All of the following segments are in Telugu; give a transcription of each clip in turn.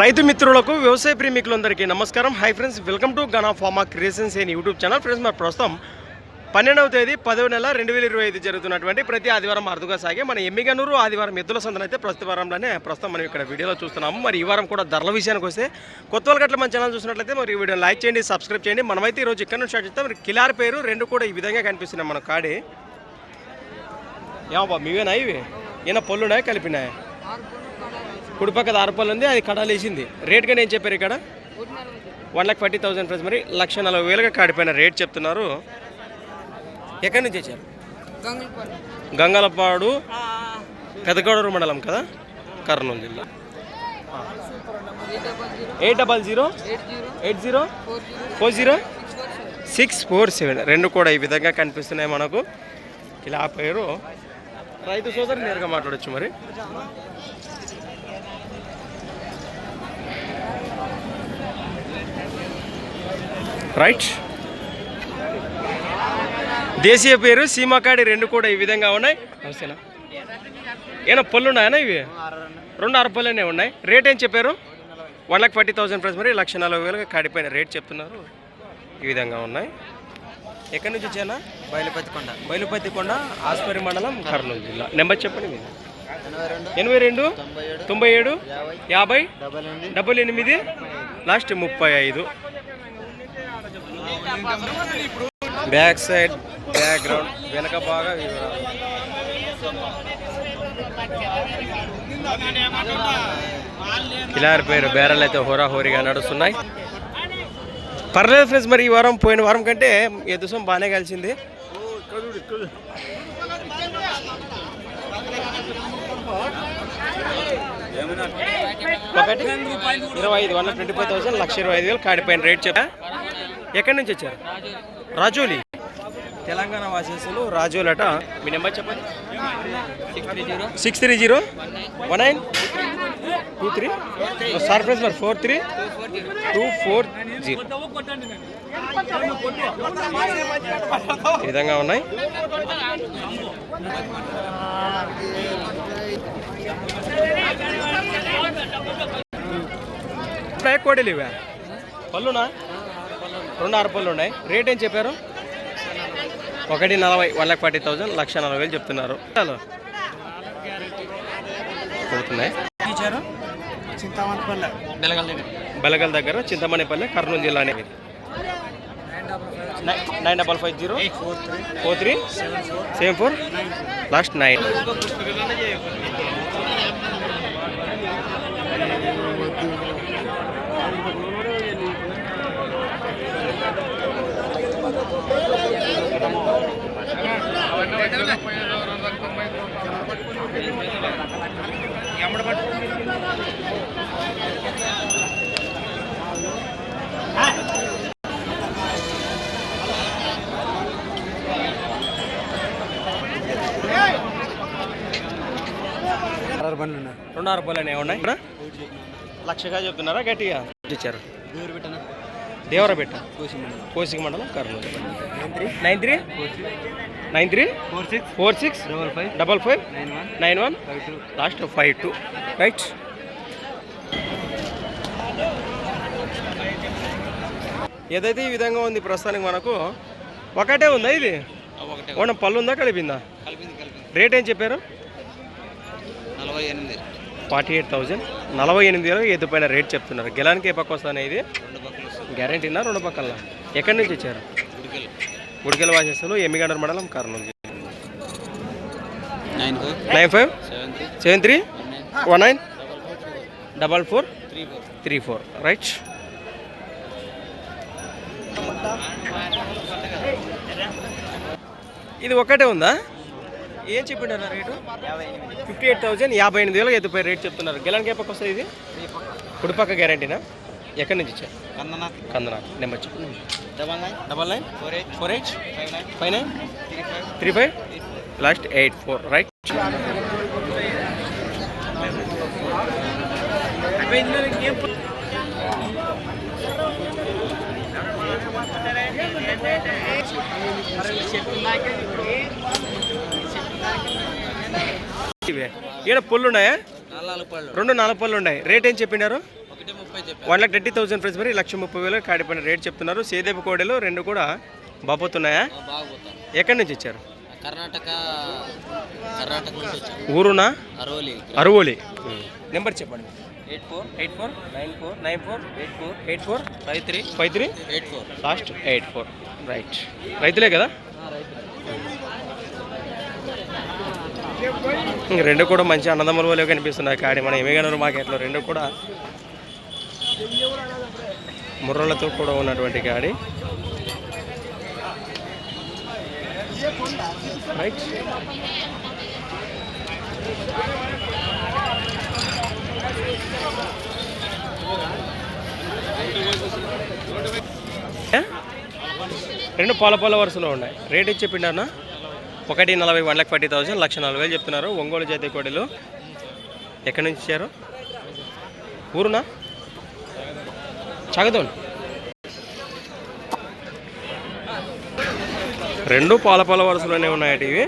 రైతు మిత్రులకు వ్యవసాయ ప్రేమికులందరికీ నమస్కారం. Hi friends welcome to Gana farmer creations అని యూట్యూబ్ ఛానల్ ఫ్రెండ్స్ మరి ప్రస్తుతం పన్నెండవ తేదీ పదవ నెల రెండు వేల ఇరవై ఐదు జరుగుతున్నటువంటి ప్రతి ఆదివారం అరుదుగా సాగే మన ఎమ్మిగనూరు ఆదివారం ఎద్దుల సందన అయితే ప్రస్తుత వారంలోనే ప్రస్తుతం మనం ఇక్కడ వీడియోలో చూస్తున్నాము. మరి ఈ వారం కూడా ధరల విషయానికి వస్తే కొత్త వాళ్ళ గట్ల మన ఛానల్ చూసినట్లయితే మరి ఈ వీడియో లైక్ చేయండి సబ్స్క్రైబ్ చేయండి. మనమైతే ఈరోజు ఇక్కడ నుంచి స్టార్ట్ చేస్తాం. మరి కిలార్ పేరు రెండు కూడా ఈ విధంగా కనిపిస్తున్నాయి మన కాడి. ఏమబ్బా మీవేనా ఇవి? ఈయన పళ్ళున్నాయా కలిపినాయా? కుడిపక్క దారపల్లి ఉంది అది కడాలు వేసింది. రేట్ కానీ ఏం చెప్పారు ఇక్కడ? One lakh forty thousand price మరి లక్ష నలభై వేలుగా కాడిపోయిన రేట్ చెప్తున్నారు. ఎక్కడి నుంచి వచ్చారు? గంగలపాడు. పెదగడూరు మండలం కదా? కర్నూలు జిల్లా. Eight double zero eight zero four zero six four seven రెండు కూడా ఈ విధంగా కనిపిస్తున్నాయి మనకు. ఇలా ఆ పేరు రైతు సోదరు నేరుగా మాట్లాడచ్చు మరి. రైట్ దేశీయ పేరు సీమాకాడి రెండు కూడా ఈ విధంగా ఉన్నాయి. నమస్తేనా? ఏనా పళ్ళు ఉన్నాయనా ఇవి రెండు. అర పళ్ళనే ఉన్నాయి. రేట్ ఏం చెప్పారు? One lakh forty thousand price మరి లక్ష నలభై వేలుగా కాడిపోయిన రేట్ చెప్తున్నారు. ఈ విధంగా ఉన్నాయి. ఎక్కడి నుంచి వచ్చానా బయలుపతికొండ బయలుపతి కొండ ఆస్పరి మండలం కర్నూలు జిల్లా. నెంబర్ చెప్పండి మీరు. ఎనభై రెండు తొంభై ఏడు యాభై డబుల్ ఎనిమిది లాస్ట్ ముప్పై ఐదు. బ్యాక్ సైడ్ బ్యాక్గ్రౌండ్ వెనక బాగా కిలార్ పేరు బేరాలు అయితే హోరాహోరీగా నడుస్తున్నాయి. పర్లేదు ఫ్రెండ్స్ మరి ఈ వారం పోయిన వారం కంటే ఎదుసం బాగానే కలిసింది ఒకటి ఇరవై ఐదు వన్ ట్వంటీ ఫైవ్ థౌసండ్ లక్ష ఇరవై ఐదు వేలు కాడిపోయిన రేట్ చెప్పా. ఎక్కడి నుంచి వచ్చారు? రాజోలి. తెలంగాణ వాసేసులు రాజోలట. మీ నెంబర్ చెప్పండి. Six three zero. One nine. Two three. Sir friends మరి four three two four zero ఈ విధంగా ఉన్నాయి. ఉన్నాయి కోడలు ఇవా పళ్ళునా? రెండు ఆరు పళ్ళు ఉన్నాయి. రేట్ ఏం చెప్పారు? ఒకటి నలభై వన్ లాక్ ఫార్టీ థౌసండ్ లక్ష నలభై వేలు చెప్తున్నారు. హలో. పోతున్నాయి. ఇచ్చారు చింతామణిపల్లె బెలగల్ దగ్గర. బెలగల్ దగ్గర చింతమణిపల్లె కర్నూలు జిల్లా అనేది. Nine double five zero. Four three four three seven four last nine ఆరు బండ్లు ఉన్నాయి రెండు ఆరు పళ్ళు ఉన్నాయి. లక్షగా చెప్తున్నారా గట్టిగా? ఇచ్చారు. మండలం కోసిక మండలం Kurnool. Nine three. Nine three? Four six. Four six. Double five. Double five? Nine one. Nine one? Five two. Last five two. Right. ఏదైతే ఈ విధంగా ఉంది ప్రస్తుతానికి మనకు ఒకటే ఉందా ఇది? ఓనం పళ్ళు ఉందా కలిపిందా? రేట్ ఏం చెప్పారు? నలభై ఎనిమిది. Forty eight thousand. నలభై ఎనిమిది వేలు ఎద్దు పైన రేట్ చెప్తున్నారు. గెలానికి ఏ పక్క వస్తానే ఇది? గ్యారంటీనా? రెండు పక్కల? ఎక్కడి నుంచి వచ్చారు? గుడికెళ్ళి వాసేస్తులు ఎమ్మిగండర్ మండలం? Kurnool. Nine five? Seven three. One nine? Double four? Three four. Right. ఇది ఒకటే ఉందా? ఏం చెప్పినారా రేటు? ఫిఫ్టీ ఎయిట్ థౌసండ్ యాభై ఎనిమిది వేలకు ఎత్తుపై రేట్ చెప్తున్నారు. గెలానికి ఏ పక్క వస్తుంది ఇది? కుడిపక్క గ్యారంటీనా? ఎక్కడి నుంచి ఇచ్చారు కందనాథ్. కందనా నెంబర్ చెప్పు. Double nine. Double nine? Four eight. Four eight? Five nine. Five nine? Three five. Last eight four right? ఈడ పుల్లు ఉన్నాయా పళ్ళు. రెండు నాలుగు పళ్ళు ఉన్నాయి. రేట్ ఏం చెప్పినారు? One lakh thirty thousand friends మరి లక్ష ముప్పై వేలు కాడిపోయిన రేట్ చెప్తున్నారు. సేదేపు కోడలు రెండు కూడా బాపోతున్నాయా ఎక్కడి నుంచి ఇచ్చారు కర్ణాటక ఊరునా? అరవలి. అరువోలి. నెంబర్ చెప్పండి. Eight four. Eight four. Nine four. Nine four. Eight four. Eight four. Five three. Five three. Eight four. Last eight four. Right రైతులే కదా? రెండు కూడా మంచి అన్నదమ్ముల కనిపిస్తున్నాయి. కాడి మన ఎమిగనూరు మార్కెట్లో రెండు కూడా ముర్రలతో కూడా ఉన్నటువంటి గాడి. రైట్ రెండు పాల పాల వరుసలో ఉన్నాయి. రేట్ ఇచ్చి చెప్పిండన్న ఒకటి నలభై వన్ లాక్ ఫార్టీ థౌసండ్ లక్ష నలభై వేలు చెప్తున్నారు. ఒంగోలు జాతి కోడలు ఎక్కడి నుంచి ఇచ్చారు ఊరునా? చగదోన్. రెండు పాల పాల వరుసలోనే ఉన్నాయట ఇవి?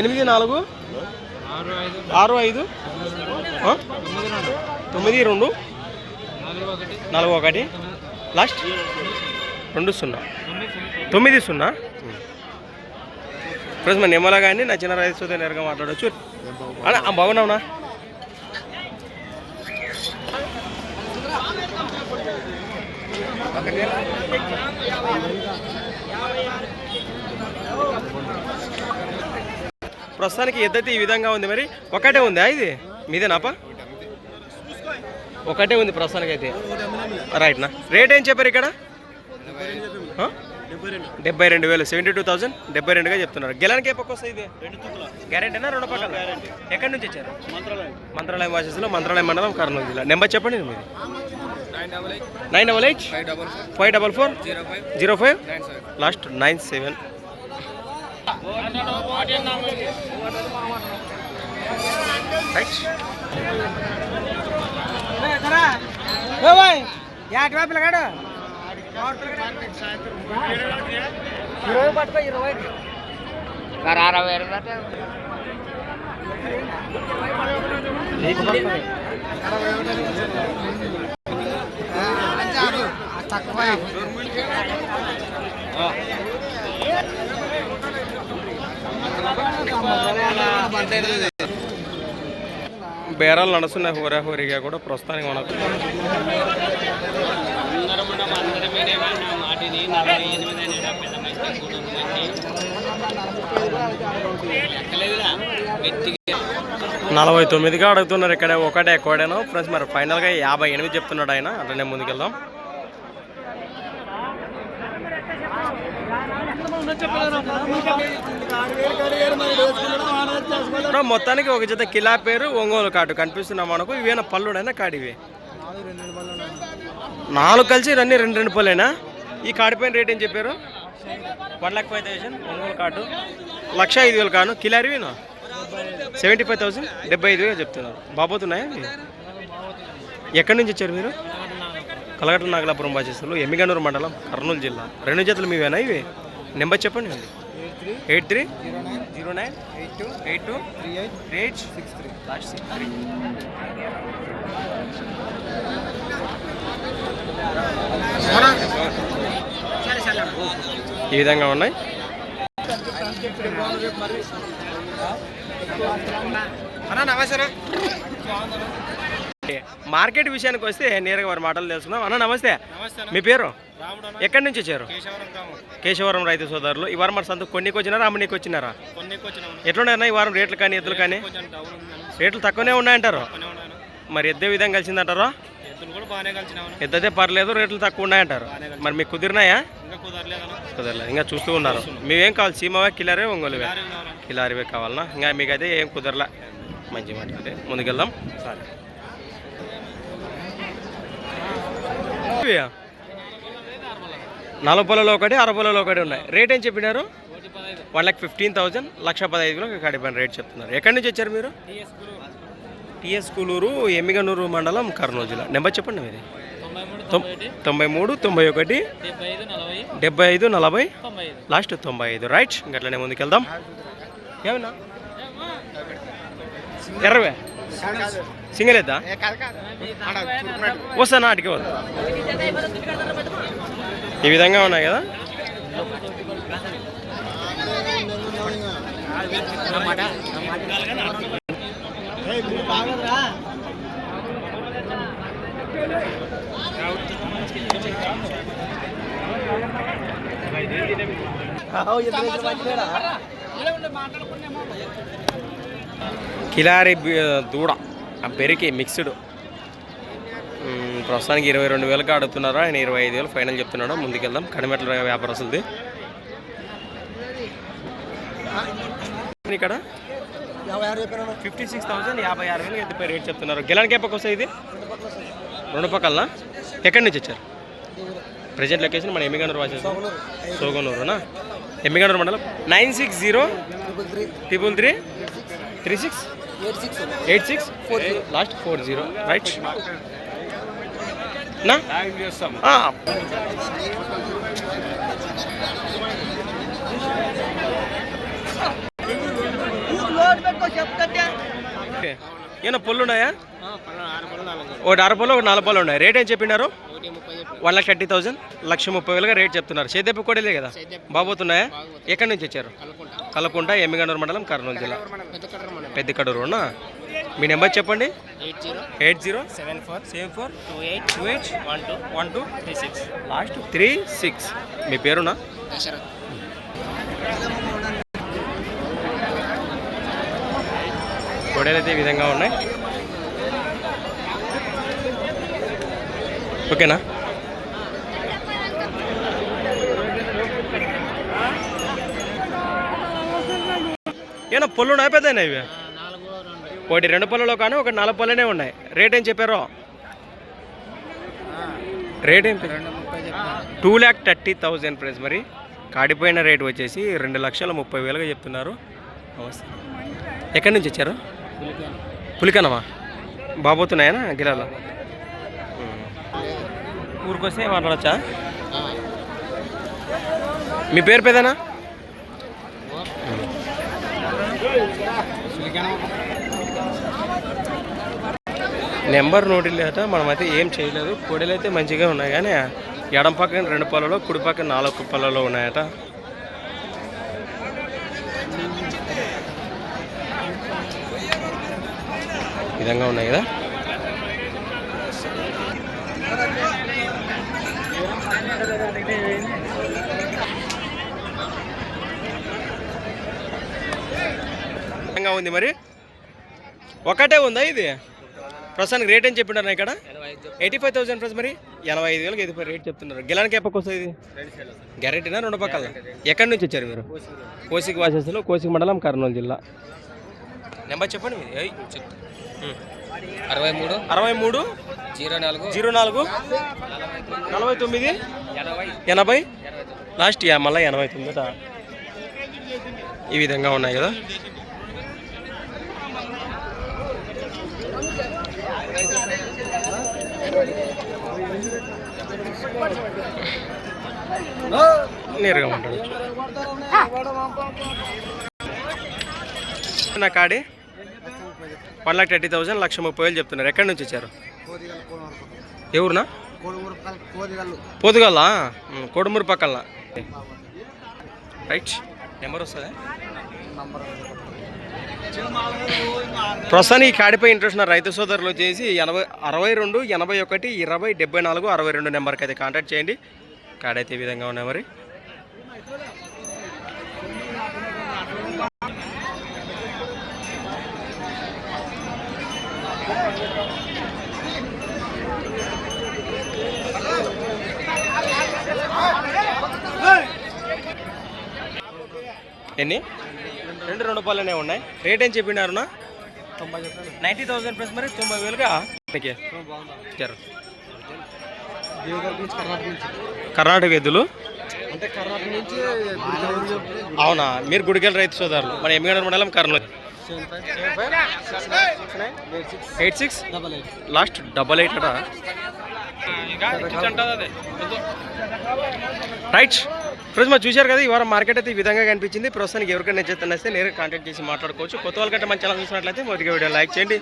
ఎనిమిది నాలుగు. ఆరు ఐదు? తొమ్మిది రెండు. నాలుగు ఒకటి. లాస్ట్. రెండు సున్నా. తొమ్మిది సున్నా. ఫ్రెండ్స్ మన నిమ్మల కానీ నా చిన్న రైతుతో నేరుగా మాట్లాడవచ్చు అన్న బాగున్నావునా? ప్రస్తుతానికి ఎద్దతి ఈ విధంగా ఉంది మరి. ఒకటే ఉందా ఇది? మీదేనాపా? ఒకటే ఉంది ప్రస్తుతానికి అయితే రైట్నా రేట్ ఏం చెప్పారు ఇక్కడ? డెబ్బై రెండు. వేలు సెవెంటీ టూ థౌసండ్ డెబ్బై రెండుగా చెప్తున్నారు. గెలానికి ఏ పక్క వస్తుంది ఇది గ్యారెంటీనా రెండు పక్కన ఎక్కడి నుంచి వచ్చారు? మంత్రాలయం. వాసెస్లో మంత్రాలయం మండలం కర్నూలు జిల్లా. నెంబర్ చెప్పండి మీది nine double eight. Five double four. Zero five. Last nine seven. Right ఇరవై పట్టుకో ఇరవై అరవై తక్కువ పంట బేరాలు నడుస్తున్నాయి హోరా హోరీగా కూడా ప్రస్తుతానికి మనకు నలభై తొమ్మిదిగా అడుగుతున్నారు ఇక్కడ ఒకటే కోడేను. ఫ్రెండ్స్ మరి ఫైనల్గా యాభై ఎనిమిది చెప్తున్నాడు ఆయన. అట్లనే ముందుకెళ్దాం. మొత్తానికి ఒక జత కిలా పేరు ఒంగోలు కాటు. కనిపిస్తున్నాం మనకు ఇవేనా పళ్ళుడైనా కాడివి? నాలుగు కలిసి రన్ని రెండు రెండు పళ్ళేనా? ఈ కాడిపోయిన రేట్ ఏం చెప్పారు? One lakh five thousand Ongole కాటు. లక్ష ఐదు వేలు కాను. కిలారివినా? సెవెంటీ ఫైవ్ థౌసండ్ డెబ్బై ఐదు వేలు చెప్తున్నారు. బాబోతున్నాయా? ఎక్కడి నుంచి వచ్చారు మీరు? కలగట్ల నాగలాపురం బాధ్యతలు ఎమ్మిగనూరు మండలం కర్నూలు జిల్లా. రెండు జతలు మీవేనా ఇవి? నెంబర్ చెప్పండి eight three zero nine eight two eight two three eight three eight six three. Last six three. ఈ విధంగా ఉన్నాయి. మార్కెట్ విషయానికి వస్తే నేరుగా వారి మాటలు తెలుసుకుందాం. అన్న నమస్తే. మీ పేరు? ఎక్కడి నుంచి వచ్చారు? కేశవరం రైతు సోదరులు. ఈ వారం మరి సంత కొన్నికి వచ్చినారా అమ్మనికి వచ్చినారా ఎట్లున్నాయన్నా ఈ వారం రేట్లు కానీ ఎద్దులు కానీ? రేట్లు తక్కువనే ఉన్నాయంటారు? మరి ఎద్దే విధంగా కలిసిందంటారా? ఎద్దతే పర్లేదు రేట్లు తక్కువ ఉన్నాయంటారు. మరి మీకు కుదిరినాయా? కుదరలేదు. ఇంకా చూస్తూ ఉన్నారు. మేమేం కావాలి? సీమవే కిలారే ఒంగోలువే? కిలారివే కావాలన్నా ఇంకా మీకైతే ఏం కుదరలే. మంచి మాట అయితే. ముందుకెళ్దాం. సరే. ఇవియా? నలభై పొలలో ఒకటి అరవై పొలలో ఒకటి ఉన్నాయి. రేట్ ఏం చెప్పినారు? వన్ లాక్ ఫిఫ్టీన్ థౌజండ్ లక్ష పదహైదులో కడిపోయిన రేట్ చెప్తున్నారు. ఎక్కడి నుంచి వచ్చారు మీరు? టిఎస్ కులూరు ఎమ్మిగనూరు మండలం కర్నూలు జిల్లా. నెంబర్ చెప్పండి మీది. తొంభై మూడు తొంభై ఒకటి డెబ్బై ఐదు నలభై లాస్ట్ తొంభై ఐదు. రైట్ గట్లనే ముందుకెళ్దాం. ఏమన్నా? ఎర్రవే? సింగిల్ వస్తానా అటుకే వద్దా ఈ విధంగా ఉన్నాయి కదా? కిలారి దూడ ఆ పెరికి మిక్స్డ్ ప్రస్తుతానికి ఇరవై రెండు వేలకు అడుగుతున్నారు ఆయన ఇరవై ఐదు వేలు ఫైనల్ చెప్తున్నాడు. ముందుకెళ్దాం. కడిమెట్ల వ్యాపారస్తులది. ఇక్కడ ఫిఫ్టీ సిక్స్ థౌసండ్ యాభై ఆరు వేలు రేట్ చెప్తున్నారు. గిలానికి ఏ పక్క వస్తాయి ఇది? రెండు పక్కలనా? ఎక్కడి నుంచి వచ్చారు? ప్రజెంట్ లొకేషన్ మన ఎమ్మిగనూరు వాసేస్తాం సోగనూరునా? ఎమ్మిగనూరు మండలం nine six zero triple three three six? Eight six. Last four zero. Right. ఏమన్నా పొల్లు ఉన్నాయా? ఒకటి అర పొల్లు ఒకటి నాలుగు పొల్లు ఉన్నాయి. రేట్ ఏం చెప్పినారు? వన్ లాక్ థర్టీ థౌసండ్ లక్ష ముప్పై వేలుగా రేట్ చెప్తున్నారు. చేదెప్ప కూడా కదా? బాబోతున్నాయా? ఎక్కడి నుంచి వచ్చారు? కలకుంట ఎమ్మిగనూరు మండలం కర్నూలు జిల్లా. పెద్ద కడూరునా మీ నెంబర్ చెప్పండి. Eight zero eight zero seven four seven four two eight two eight one two one two three six. Last three six. మీ పేరునా? దశరథ్ గొడవలు అయితే ఈ విధంగా ఉన్నాయి. ఓకేనా? ఏనా పొల్లు ఉన్నాయి పెద్ద ఇవి? ఒకటి రెండు పళ్ళలో కానీ ఒక నాలుగు పళ్ళనే ఉన్నాయి. రేట్ ఏం చెప్పారు? రేట్ ఏం two lakh thirty thousand price మరి. కాడిపోయిన రేట్ వచ్చేసి రెండు లక్షల ముప్పై వేలుగా చెప్తున్నారు. ఎక్కడి నుంచి వచ్చారు? పులికనమా? బాబోతున్నాయనా గిరాల ఊరికొస్తే మాట్లాడచ్చా? మీ పేరు పేదనా నెంబర్ నోటి లేట మనమైతే ఏం చేయలేదు. కోడలు అయితే మంచిగా ఉన్నాయి కానీ ఎడం పక్కన రెండు పళ్ళలో కుడి పక్కన నాలుగు పళ్ళలో ఉన్నాయట. విధంగా ఉన్నాయి కదా? విధంగా ఉంది మరి? ఒకటే ఉందా ఇది? ప్రస్తుతానికి రేట్ ఏం చెప్పినారు ఇక్కడ? ఎయిటీ ఫైవ్ థౌసండ్ ప్లస్ మరి? ఎనభై ఐదు వేలకు ఎయిటీ ఫైవ్ రేట్ చెప్తున్నారు. గిలానికి ఎప్పటికి వస్తుంది ఇది? గ్యారెంటీనా? రెండు పక్కల? ఎక్కడి నుంచి వచ్చారు మీరు? కోసిక వాసేసులో కోసిక మండలం కర్నూలు జిల్లా. నెంబర్ చెప్పండి. అరవై మూడు. అరవై మూడు. జీరో నాలుగు. జీరో నాలుగు. నలభై తొమ్మిది. ఎనభై. లాస్ట్ మళ్ళీ ఎనభై తొమ్మిది ఈ విధంగా ఉన్నాయి కదా. నేరుగా ఉంటాడు. నా కాడి? వన్ లాక్ థర్టీ థౌసండ్ లక్ష ముప్పై వేలు చెప్తున్నారు. ఎక్కడి నుంచి వచ్చారు? ఎవరునా? పోతుగల్లా? కోడుమూరు పక్కల రైట్. నెంబర్ వస్తుందా? ప్రస్తుతానికి ఈ కాడిపై ఇంట్రెస్ట్ ఉన్న రైతు సోదరులు వచ్చేసి ఎనభై అరవై రెండు ఎనభై ఒకటి ఇరవై డెబ్బై నాలుగు అరవై రెండు నెంబర్కి అయితే కాంటాక్ట్ చేయండి. కాడైతే ఈ విధంగా ఉన్నాయి మరి. ఎన్ని? పళ్ళనే ఉన్నాయి. రేట్ ఏం చెప్పినారునా నైంటీ థౌసండ్ ప్లస్ మరి తొంభై వేలుగా కర్ణాటక ఎద్దులు? అంటే కర్ణాటక నుంచి అవునా? మీరు గుడికెళ్ళ రైతు సోదరులు. మన ఎమ్మిగడ మండలం Kurnool. Eight six last double eight అట. రైట్ ఫ్రెండ్స్ మరి చూశారు కదా ఈ వారం మార్కెట్ అయితే ఈ విధంగా కనిపించింది. ప్రస్తుతానికి ఎవరికైనా నచ్చితే వస్తే నేరుగా కాంటాక్ట్ చేసి మాట్లాడుకోవచ్చు. కొత్త వాళ్ళకంటే మంచి ఛానల్ చూసినట్లయితే మొదటిగా వీడియో లైక్ చేయండి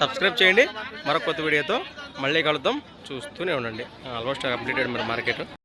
సబ్స్క్రైబ్ చేయండి. మరొక కొత్త వీడియోతో మళ్ళీ కలుద్దాం. చూస్తూనే ఉండండి. ఆల్మోస్ట్ కంప్లీటెడ్ మరి మార్కెట్